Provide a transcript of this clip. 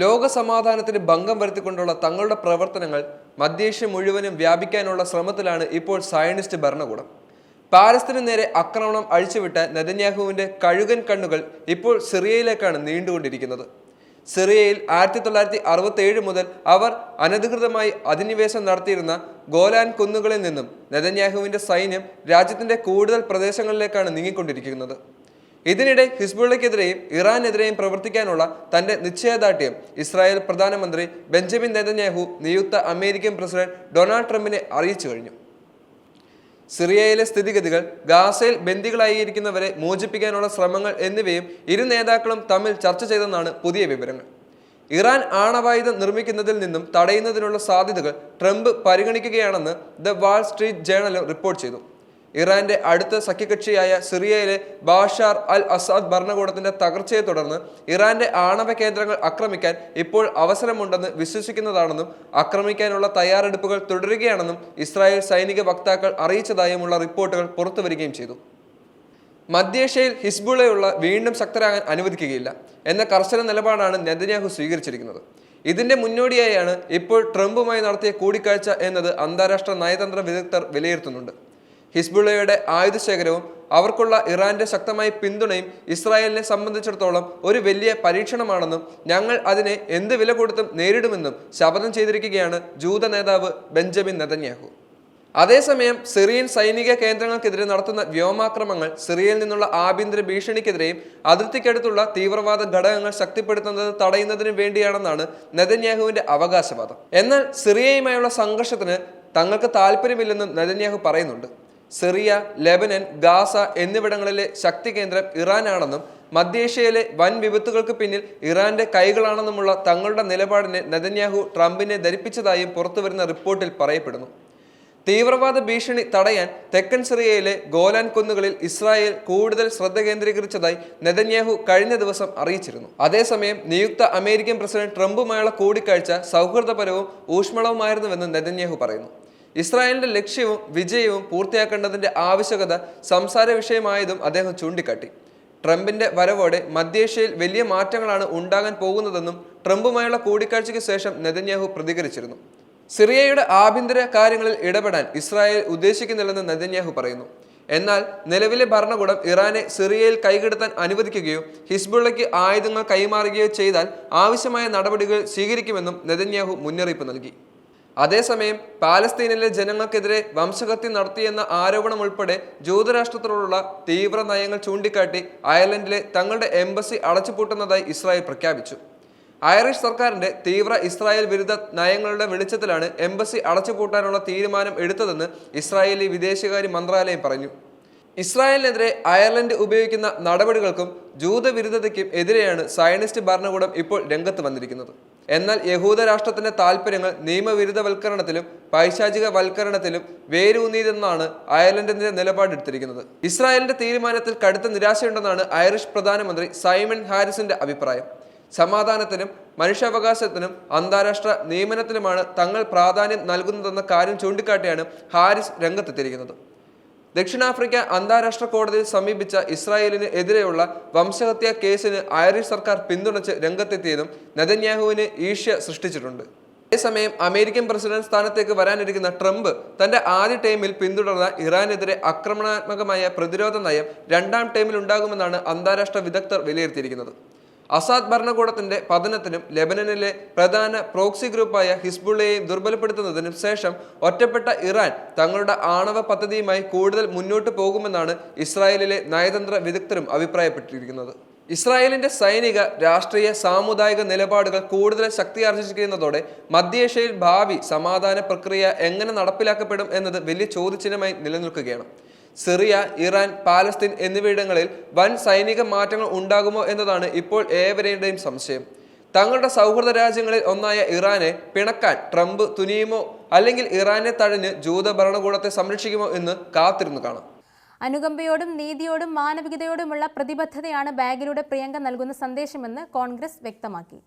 ലോക സമാധാനത്തിന് ഭംഗം വരുത്തിക്കൊണ്ടുള്ള തങ്ങളുടെ പ്രവർത്തനങ്ങൾ മധ്യേഷ്യ മുഴുവനും വ്യാപിക്കാനുള്ള ശ്രമത്തിലാണ് ഇപ്പോൾ സയനിസ്റ്റ് ഭരണകൂടം. പാലസ്തീന് നേരെ ആക്രമണം അഴിച്ചുവിട്ട നെതന്യാഹുവിന്റെ കഴുകൻ കണ്ണുകൾ ഇപ്പോൾ സിറിയയിലേക്കാണ് നീണ്ടുകൊണ്ടിരിക്കുന്നത്. സിറിയയിൽ ആയിരത്തി തൊള്ളായിരത്തി അറുപത്തി ഏഴ് മുതൽ അവർ അനധികൃതമായി അധിനിവേശം നടത്തിയിരുന്ന ഗോലാൻ കുന്നുകളിൽ നിന്നും നെതന്യാഹുവിന്റെ സൈന്യം രാജ്യത്തിന്റെ കൂടുതൽ പ്രദേശങ്ങളിലേക്കാണ് നീങ്ങിക്കൊണ്ടിരിക്കുന്നത്. ഇതിനിടെ ഹിസ്ബുള്ളയ്ക്കെതിരെയും ഇറാനെതിരെയും പ്രവർത്തിക്കാനുള്ള തന്റെ നിശ്ചയദാർഢ്യം ഇസ്രായേൽ പ്രധാനമന്ത്രി ബെഞ്ചമിൻ നെതന്യാഹു നിയുക്ത അമേരിക്കൻ പ്രസിഡന്റ് ഡൊണാൾഡ് ട്രംപിനെ അറിയിച്ചു കഴിഞ്ഞു. സിറിയയിലെ സ്ഥിതിഗതികൾ ഗാസയിൽ ബന്ദികളായിരിക്കുന്നവരെ മോചിപ്പിക്കാനുള്ള ശ്രമങ്ങൾ എന്നിവയും ഇരു നേതാക്കളും തമ്മിൽ ചർച്ച ചെയ്തെന്നാണ് പുതിയ വിവരങ്ങൾ. ഇറാൻ ആണവായുധം നിർമ്മിക്കുന്നതിൽ നിന്നും തടയുന്നതിനുള്ള സാധ്യതകൾ ട്രംപ് പരിഗണിക്കുകയാണെന്ന് ദ വാൾ സ്ട്രീറ്റ് ജേണലും റിപ്പോർട്ട് ചെയ്തു. ഇറാന്റെ അടുത്ത സഖ്യകക്ഷിയായ സിറിയയിലെ ബാഷാർ അൽ അസാദ് ഭരണകൂടത്തിന്റെ തകർച്ചയെ തുടർന്ന് ഇറാന്റെ ആണവ കേന്ദ്രങ്ങൾ ആക്രമിക്കാൻ ഇപ്പോൾ അവസരമുണ്ടെന്ന് വിശ്വസിക്കുന്നതാണെന്നും ആക്രമിക്കാനുള്ള തയ്യാറെടുപ്പുകൾ തുടരുകയാണെന്നും ഇസ്രായേൽ സൈനിക വക്താക്കൾ അറിയിച്ചതായുമുള്ള റിപ്പോർട്ടുകൾ പുറത്തുവരികയും ചെയ്തു. മധ്യേഷ്യയിൽ ഹിസ്ബുളയുള്ള വീണ്ടും ശക്തരാകാൻ അനുവദിക്കുകയില്ല എന്ന കർശന നിലപാടാണ് നെതന്യാഹു സ്വീകരിച്ചിരിക്കുന്നത്. ഇതിന്റെ മുന്നോടിയായാണ് ഇപ്പോൾ ട്രംപുമായി നടത്തിയ കൂടിക്കാഴ്ച എന്നത് അന്താരാഷ്ട്ര നയതന്ത്ര വിദഗ്ധർ വിലയിരുത്തുന്നുണ്ട്. ഹിസ്ബുള്ളയുടെ ആയുധശേഖരവും അവർക്കുള്ള ഇറാന്റെ ശക്തമായ പിന്തുണയും ഇസ്രായേലിനെ സംബന്ധിച്ചിടത്തോളം ഒരു വലിയ പരീക്ഷണമാണെന്നും ഞങ്ങൾ അതിനെ എന്ത് വില കൊടുത്തും നേരിടുമെന്നും ശപഥം ചെയ്തിരിക്കുകയാണ് ജൂത നേതാവ് ബെഞ്ചമിൻ നെതന്യാഹു. അതേസമയം സിറിയൻ സൈനിക കേന്ദ്രങ്ങൾക്കെതിരെ നടത്തുന്ന വ്യോമാക്രമങ്ങൾ സിറിയയിൽ നിന്നുള്ള ആഭ്യന്തര ഭീഷണിക്കെതിരെയും അതിർത്തിക്കടുത്തുള്ള തീവ്രവാദ ഘടകങ്ങൾ ശക്തിപ്പെടുത്തുന്നത് തടയുന്നതിന് വേണ്ടിയാണെന്നാണ് നെതന്യാഹുവിന്റെ അവകാശവാദം. എന്നാൽ സിറിയയുമായുള്ള സംഘർഷത്തിന് തങ്ങൾക്ക് താല്പര്യമില്ലെന്നും നെതന്യാഹു പറയുന്നുണ്ട്. സിറിയ ലെബനൻ ഗാസ എന്നിവിടങ്ങളിലെ ശക്തി കേന്ദ്രം ഇറാനാണെന്നും മധ്യേഷ്യയിലെ വൻ വിപത്തുകൾക്ക് പിന്നിൽ ഇറാന്റെ കൈകളാണെന്നുമുള്ള തങ്ങളുടെ നിലപാടിനെ നെതന്യാഹു ട്രംപിനെ ധരിപ്പിച്ചതായും പുറത്തുവരുന്ന റിപ്പോർട്ടിൽ പറയപ്പെടുന്നു. തീവ്രവാദ ഭീഷണി തടയാൻ തെക്കൻ സിറിയയിലെ ഗോലാൻ കുന്നുകളിൽ ഇസ്രായേൽ കൂടുതൽ ശ്രദ്ധ കേന്ദ്രീകരിച്ചതായി നെതന്യാഹു കഴിഞ്ഞ ദിവസം അറിയിച്ചിരുന്നു. അതേസമയം നിയുക്ത അമേരിക്കൻ പ്രസിഡന്റ് ട്രംപുമായുള്ള കൂടിക്കാഴ്ച സൗഹൃദപരവും ഊഷ്മളവുമായിരുന്നുവെന്ന് നെതന്യാഹു പറയുന്നു. ഇസ്രായേലിന്റെ ലക്ഷ്യവും വിജയവും പൂർത്തിയാക്കേണ്ടതിന്റെ ആവശ്യകത സംസാര വിഷയമായതും അദ്ദേഹം ചൂണ്ടിക്കാട്ടി. ട്രംപിന്റെ വരവോടെ മധ്യേഷ്യയിൽ വലിയ മാറ്റങ്ങളാണ് ഉണ്ടാകാൻ പോകുന്നതെന്നും ട്രംപുമായുള്ള കൂടിക്കാഴ്ചയ്ക്ക് ശേഷം നെതന്യാഹു പ്രതികരിച്ചിരുന്നു. സിറിയയുടെ ആഭ്യന്തര കാര്യങ്ങളിൽ ഇടപെടാൻ ഇസ്രായേൽ ഉദ്ദേശിക്കുന്നില്ലെന്ന് നെതന്യാഹു പറയുന്നു. എന്നാൽ നിലവിലെ ഭരണകൂടം ഇറാനെ സിറിയയിൽ കൈകടത്താൻ അനുവദിക്കുകയോ ഹിസ്ബുള്ളയ്ക്ക് ആയുധങ്ങൾ കൈമാറുകയോ ചെയ്താൽ ആവശ്യമായ നടപടികൾ സ്വീകരിക്കുമെന്നും നെതന്യാഹു മുന്നറിയിപ്പ് നൽകി. അതേസമയം പാലസ്തീനിലെ ജനങ്ങൾക്കെതിരെ വംശഹത്യ നടത്തിയെന്ന ആരോപണം ഉൾപ്പെടെ ജൂതരാഷ്ട്രത്തോടുള്ള തീവ്ര നയങ്ങൾ ചൂണ്ടിക്കാട്ടി അയർലൻഡിലെ തങ്ങളുടെ എംബസി അടച്ചുപൂട്ടുന്നതായി ഇസ്രായേൽ പ്രഖ്യാപിച്ചു. ഐറിഷ് സർക്കാരിന്റെ തീവ്ര ഇസ്രായേൽ വിരുദ്ധ നയങ്ങളുടെ വെളിച്ചത്തിലാണ് എംബസി അടച്ചുപൂട്ടാനുള്ള തീരുമാനം എടുത്തതെന്ന് ഇസ്രായേലി വിദേശകാര്യ മന്ത്രാലയം പറഞ്ഞു. ഇസ്രായേലിനെതിരെ അയർലൻഡ് ഉപയോഗിക്കുന്ന നടപടികൾക്കും ജൂതവിരുദ്ധതയ്ക്കും എതിരെയാണ് സയനിസ്റ്റ് ഭരണകൂടം ഇപ്പോൾ രംഗത്ത് വന്നിരിക്കുന്നത്. എന്നാൽ യഹൂദ രാഷ്ട്രത്തിന്റെ താല്പര്യങ്ങൾ നിയമവിരുദ്ധവൽക്കരണത്തിലും പൈശാചിക വൽക്കരണത്തിലും വേരൂന്നിയതെന്നാണ് അയർലൻഡിന്റെ നിലപാടെടുത്തിരിക്കുന്നത്. ഇസ്രായേലിന്റെ തീരുമാനത്തിൽ കടുത്ത നിരാശയുണ്ടെന്നാണ് ഐറിഷ് പ്രധാനമന്ത്രി സൈമൺ ഹാരിസിന്റെ അഭിപ്രായം. സമാധാനത്തിനും മനുഷ്യാവകാശത്തിനും അന്താരാഷ്ട്ര നിയമനത്തിനുമാണ് തങ്ങൾ പ്രാധാന്യം നൽകുന്നതെന്ന കാര്യം ചൂണ്ടിക്കാട്ടിയാണ് ഹാരിസ് രംഗത്തെത്തിയിരിക്കുന്നത്. ദക്ഷിണാഫ്രിക്ക അന്താരാഷ്ട്ര കോടതിയിൽ സമീപിച്ച ഇസ്രായേലിന് എതിരെയുള്ള വംശഹത്യാ കേസിന് ഐറിഷ് സർക്കാർ പിന്തുണച്ച് രംഗത്തെത്തിയതും നെതന്യാഹുവിന് ഈഷ്യ സൃഷ്ടിച്ചിട്ടുണ്ട്. അതേസമയം അമേരിക്കൻ പ്രസിഡന്റ് സ്ഥാനത്തേക്ക് വരാനിരിക്കുന്ന ട്രംപ് തന്റെ ആദ്യ ടൈമിൽ പിന്തുടർന്ന ഇറാനെതിരെ ആക്രമണാത്മകമായ പ്രതിരോധ നയം രണ്ടാം ടൈമിൽ ഉണ്ടാകുമെന്നാണ് അന്താരാഷ്ട്ര വിദഗ്ധർ വിലയിരുത്തിയിരിക്കുന്നത്. അസാദ് ഭരണകൂടത്തിന്റെ പതനത്തിനും ലെബനനിലെ പ്രധാന പ്രോക്സി ഗ്രൂപ്പായ ഹിസ്ബുള്ളയെയും ദുർബലപ്പെടുത്തുന്നതിനും ശേഷം ഒറ്റപ്പെട്ട ഇറാൻ തങ്ങളുടെ ആണവ പദ്ധതിയുമായി കൂടുതൽ മുന്നോട്ട് പോകുമെന്നാണ് ഇസ്രായേലിലെ നയതന്ത്ര വിദഗ്ധരും അഭിപ്രായപ്പെട്ടിരിക്കുന്നത്. ഇസ്രായേലിന്റെ സൈനിക രാഷ്ട്രീയ സാമുദായിക നിലപാടുകൾ കൂടുതൽ ശക്തി ആർജിച്ചിരിക്കുന്നതോടെ മധ്യേഷ്യയിൽ ഭാവി സമാധാന പ്രക്രിയ എങ്ങനെ നടപ്പിലാക്കപ്പെടും എന്നത് വലിയ ചോദ്യചിഹ്നമായി നിലനിൽക്കുകയാണ്. സിറിയ ഇറാൻ പാലസ്തീൻ എന്നിവയിടങ്ങളിൽ വൻ സൈനിക മാറ്റങ്ങൾ ഉണ്ടാകുമോ എന്നതാണ് ഇപ്പോൾ ഏവരുടെയും സംശയം. തങ്ങളുടെ സൗഹൃദ രാജ്യങ്ങളിൽ ഒന്നായ ഇറാനെ പിണക്കാൻ ട്രംപ് തുനിയുമോ അല്ലെങ്കിൽ ഇറാനെ തഴഞ്ഞ് ജൂത ഭരണകൂടത്തെ സംരക്ഷിക്കുമോ എന്ന് കാത്തിരുന്നു കാണാം. അനുകമ്പയോടും നീതിയോടും മാനവികതയോടുമുള്ള പ്രതിബദ്ധതയാണ് ബാഗിലൂടെ പ്രിയങ്ക നൽകുന്ന സന്ദേശമെന്ന് കോൺഗ്രസ് വ്യക്തമാക്കി.